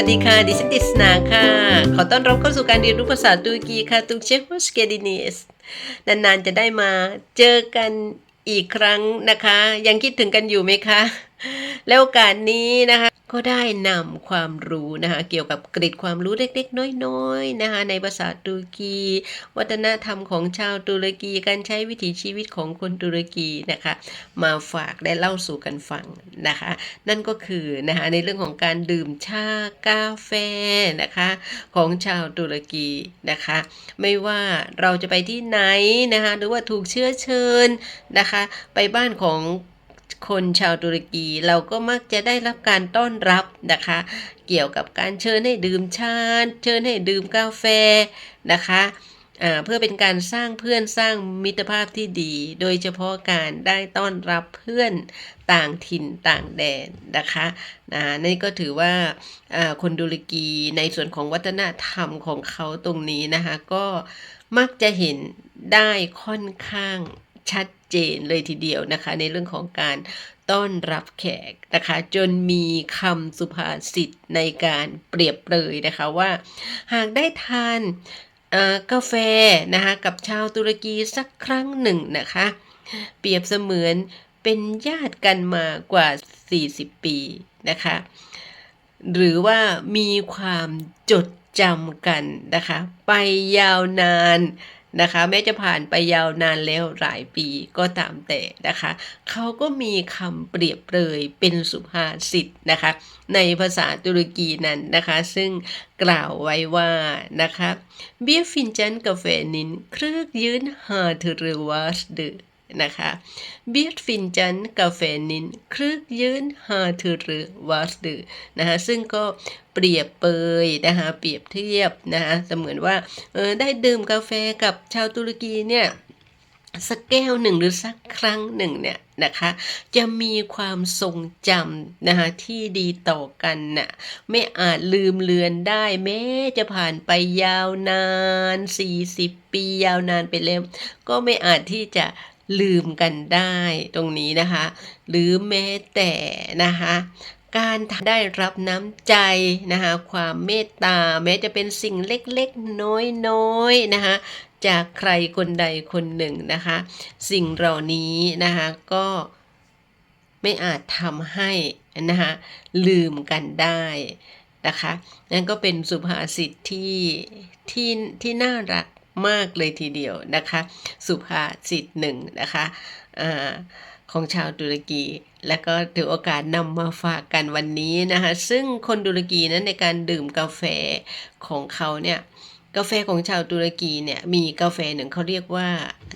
วัสดีค่ะ ดิฉันติสนาค่ะ ขอต้อนรับเข้าสู่การเรียนรู้ภาษาตุรกีค่ะตุกเชฟโฮสเกดินีสนานๆจะได้มาเจอกันอีกครั้งนะคะ ยังคิดถึงกันอยู่ไหมคะ แล้วโอกาสนี้นะคะ ก็ได้นำความรู้นะคะเกี่ยวกับกริดความรู้เล็กๆ น้อยๆนะคะในภาษาตุรกี วัฒนธรรมของชาวตุรกีการใช้วิถีชีวิตของคนตุรกีนะคะมาฝากและเล่าสู่กันฟังนะคะนั่นก็คือนะคะในเรื่องของการดื่มชากาแฟนะคะของชาวตุรกีนะคะไม่ว่าเราจะไปที่ไหนนะคะหรือว่าถูกเชื้อเชิญนะคะไปบ้านของ คนชาวตุรกี เราก็มักจะได้รับการต้อนรับนะคะ เกี่ยวกับการเชิญให้ดื่มชาเชิญให้ดื่มกาแฟนะคะเพื่อเป็นการสร้างเพื่อนสร้างมิตรภาพที่ดี โดยเฉพาะการได้ต้อนรับเพื่อนต่างถิ่นต่างแดนนะคะนะนี่ก็ถือว่าอ่าคนตุรกีในส่วนของวัฒนธรรมของเขาตรงนี้นะคะ ก็มักจะเห็นได้ค่อนข้าง ชัดเจนเลยทีเดียวนะคะ ในเรื่องของการต้อนรับแขกนะคะ จนมีคำสุภาษิตในการเปรียบเปรยนะคะว่า หากได้ทานกาแฟนะคะกับชาวตุรกีสักครั้งหนึ่งนะคะ เปรียบเสมือนเป็นญาติกันมากว่า 40 ปีนะคะ หรือว่ามีความจดจำกันนะคะ ไปยาวนาน นะคะ แม้จะผ่านไปยาวนานแล้วหลายปีก็ตามแต่นะคะเขาก็มีคำเปรียบเปรยเป็นสุภาษิตนะคะ ในภาษาตุรกีนั้นนะคะ ซึ่งกล่าวไว้ว่านะคะเบียฟินจันกาแฟนินครึกยืนหาเทรวาสเด นะคะเบียดฟินจันกาแฟนินครึกยืนหาเทรวาสเดนะคะซึ่งก็เปรียบเปยนะคะเปรียบเทียบนะคะเสมือนว่าเออได้ดื่มกาแฟกับชาวตุรกีเนี่ยสักแก้วหนึ่งหรือสักครั้งหนึ่งเนี่ยนะคะจะมีความทรงจำนะคะที่ดีต่อกันน่ะไม่อาจลืมเลือนได้แม้จะผ่านไปยาวนาน 40 ปียาวนานไปแล้ว ก็ไม่อาจที่จะ ลืมกันได้ตรงนี้นะคะ หรือแม้แต่นะคะการได้รับน้ำใจนะคะความเมตตาแม้จะเป็นสิ่งเล็กๆ น้อยๆนะคะจากใครคนใดคนหนึ่งนะคะสิ่งเหล่านี้นะคะก็ไม่อาจทำให้นะคะลืมกันได้นะคะนั่นก็เป็นสุภาษิตที่ที่ที่น่ารัก มากเลยทีเดียวนะคะ สุภาษิตหนึ่งนะคะอของชาวตุรกี และก็ถือโอกาสนำมาฝากกันวันนี้นะคะ ซึ่งคนตุรกีนั้นในการดื่มกาแฟของเขาเนี่ยกาแฟของชาวตุรกีเนี่ยมีกาแฟหนึ่งเขาเรียกว่า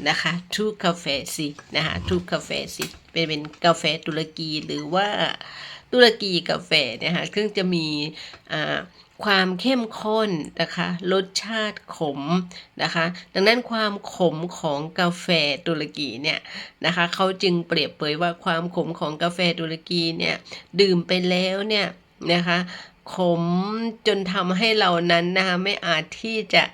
นะคะทูกาแฟซินะคะทูกาแฟซิเป็นเป็นกาแฟตุรกีหรือว่าตุรกีกาแฟนะคะซึ่งจะมีอ่า ความเข้มข้นนะคะรสชาติขมนะคะ ดังนั้นความขมของกาแฟตุรกีเนี่ยนะคะเขาจึงเปรียบเปยว่าความขมของกาแฟตุรกีเนี่ยดื่มไปแล้วเนี่ยนะคะขมจนทำให้เรานั้นนะคะไม่อาจที่จะ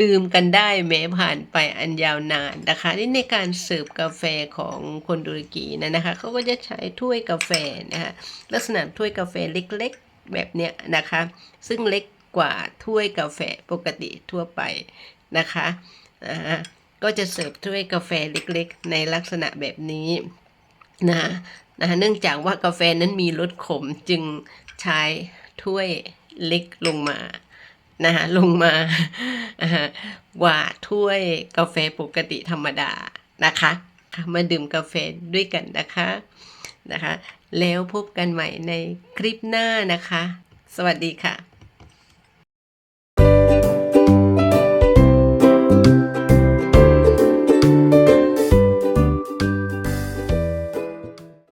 ลืมกันได้แม้ผ่านไปอันยาวนานนะคะนี่ในการเสิร์ฟกาแฟของคนตุรกีนะนะคะเขาก็จะใช้ถ้วยกาแฟนะคะลักษณะถ้วยกาแฟเล็กๆ แบบเนี้ยนะคะ ซึ่งเล็กกว่าถ้วยกาแฟปกติทั่วไปนะคะอ่าก็จะเสิร์ฟถ้วยกาแฟเล็กๆ ในลักษณะแบบนี้นะนะเนื่องจากว่ากาแฟนั้นมีรสขมจึงใช้ถ้วยเล็กลงมานะคะลงมากว่าถ้วยกาแฟปกติธรรมดานะคะ มาดื่มกาแฟด้วยกันนะคะ นะคะ แล้วพบกันใหม่ในคลิปหน้านะคะ สวัสดีค่ะ